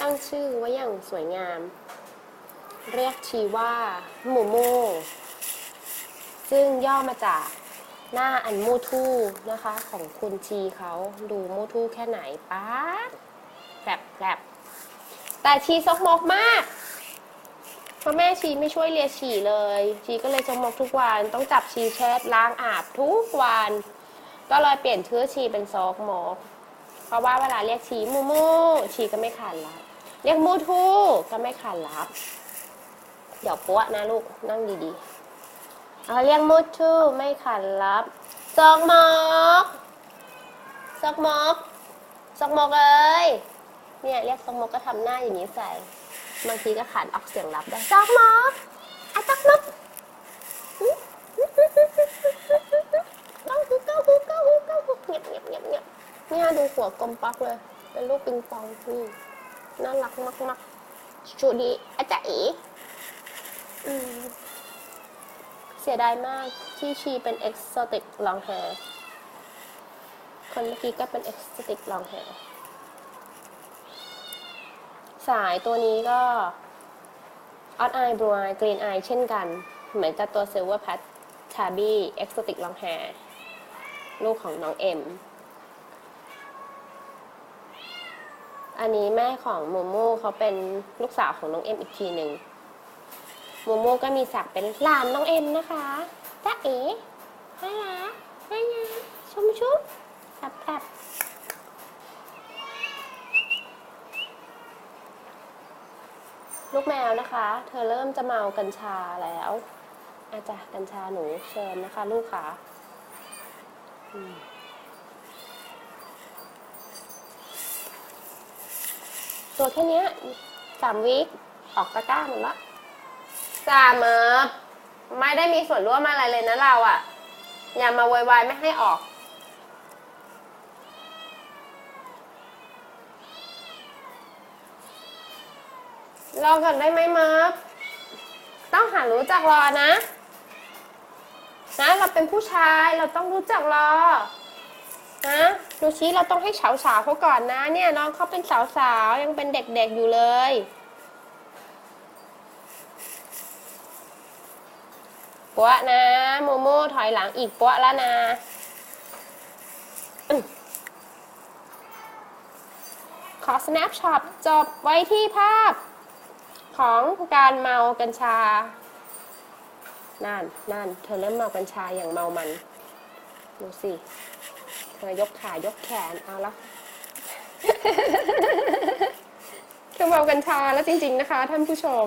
ตั้งชื่อไว้อย่างสวยงาม เรียกชีว่าหมูมูซึ่งย่อมาจากหน้าอันมูทู่นะคะ ของคุณชีเขาดูมูทู่แค่ไหนป๊าแผลบแผลบแต่ชีซกมกมากเพราะแม่ชีไม่ช่วยเลียฉี่เลย ชีก็เลยจมกทุกวัน ต้องจับชีเช็ดล้างอาบทุกวัน ก็เลยเปลี่ยนชื่อชีเป็นซอกมก เพราะว่าเวลาเรียกชีมูมูชีก็ไม่ขานรับ เรียกมูทูก็ไม่ขานรับ เดี๋ยวปั้วนะลูกนั่งดีๆเอาเรียกมูทูไม่ขานรับซอกมอกซอกมอกซอกมอกเอ้ยเนี่ยเรียกซอกมอกก็ทำหน้าอย่างนี้ใส่บางทีก็ขานออกเสียงรับได้ซอกมอกอะซอกมกก้าหูเก้าหูก้าหูก้าหูเงียบเงียบเงียบเงียบ เนี่ยดูหัวกลมปักเลย เป็นลูกปิงปองนี่น่ารักมากๆชูดีอาจารย์เอ๋อืมเสียดายมากที่ชีเป็นเอ็กโซติกลองแฮร์คนเมื่อกี้ก็เป็นเอ็กโซติกลองแฮร์สายตัวนี้ก็ออ d ไอบรูไอกรีนไอเช่นกัน เหมือนกับตัวเซ l เวอร์แพทชาบี้เอ็กโซติกลองแฮร์ลูกของน้องเอ็ม อันนี้แม่ของโมโม่เขาเป็นลูกสาวของน้องเอ็มอีกทีหนึ่งโมโม่ก็มีศักดิ์เป็นหลานน้องเอ็มนะคะจ้าเอ๋น่ารักน่ารักชุมชุบแอบแอบลูกแมวนะคะ เธอเริ่มจะเมากัญชาแล้วอาจารย์กัญชาหนูเชิญนะคะ ลูกค่ะอืม ตัวแค่เนี้ยสามวิคออกตะกร้าหมดละสามเออไม่ได้มีส่วนร่วมอะไรเลยนะเราอะอย่ามาโวยวายไม่ให้ออก รอก่อนได้ไหมมาร์ฟต้องหารู้จักรอนะ นะเราเป็นผู้ชายเราต้องรู้จักรอ นะดูชี้เราต้องให้สาวสาวเขาก่อนนะ เนี่ยน้องเขาเป็นสาวสาวยังเป็นเด็กๆอยู่เลยปวะนะโมโม่ถอยหลังอีกปวะแล้วนะขอ snapshot จบไว้ที่ภาพ ของการเมากัญชา นั่นนั่นเธอเริ่มเมากัญชาอย่างเมามัน ดูสิ ยกขายกแขนเอาละเธอเมากัญชาแล้วจริง ๆ นะคะ ท่านผู้ชม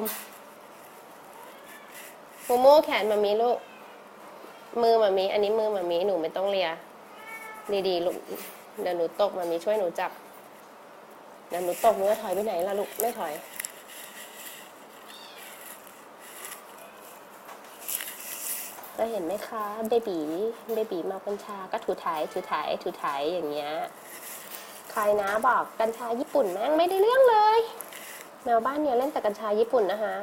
โมโม่แขนมามีลูก มือมามี อันนี้มือมามีหนูไม่ต้องเลียดีๆลูกเดี๋ยวหนูตกมามีช่วยหนูจับเดี๋ยวหนูตกหนูจะถอยไปไหนล่ะลูกไม่ถอย ก็เห็นไหมคะเบบีเบบีเมากัญชาก็ถูถ่ายถูถ่ายถูถ่ายอย่างเงี้ยใครนะบอกกัญชาญี่ปุ่นแม่งไม่ได้เรื่องเลย แมวบ้านเนี่ยเล่นแต่กัญชาญี่ปุ่นนะคะ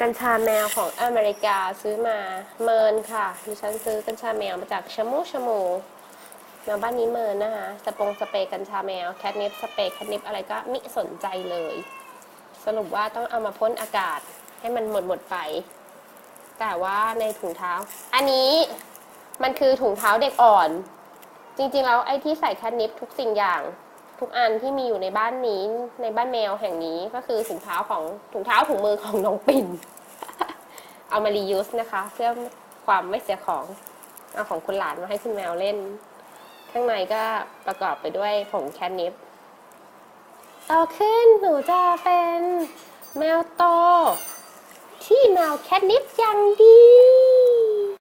กัญชาแมวของอเมริกาซื้อมาเมินค่ะดิฉันซื้อกัญชาแมวมาจากชมูชมูแมวบ้านนี้เมินนะคะสปงสเปรย์กัญชาแมวแคทนิปสเปรย์แคทนิปอะไรก็มิสนใจเลย สรุปว่าต้องเอามาพ่นอากาศให้มันหมดหมดไป แต่ว่าในถุงเท้า อันนี้มันคือถุงเท้าเด็กอ่อน จริงๆแล้วไอ้ที่ใส่แคทนิปทุกสิ่งอย่าง ทุกอันที่มีอยู่ในบ้านนี้ ในบ้านแมวแห่งนี้ก็คือถุงเท้าของถุงเท้าถุงมือของน้องปิ่น เอามารียูสนะคะ เพื่อความไม่เสียของเอาของคุณหลานมาให้คุณแมวเล่น ข้างในก็ประกอบไปด้วยผงแคทนิปโตขึ้นหนูจะเป็นแมวโต ที่แมวแคทนิปอย่างดี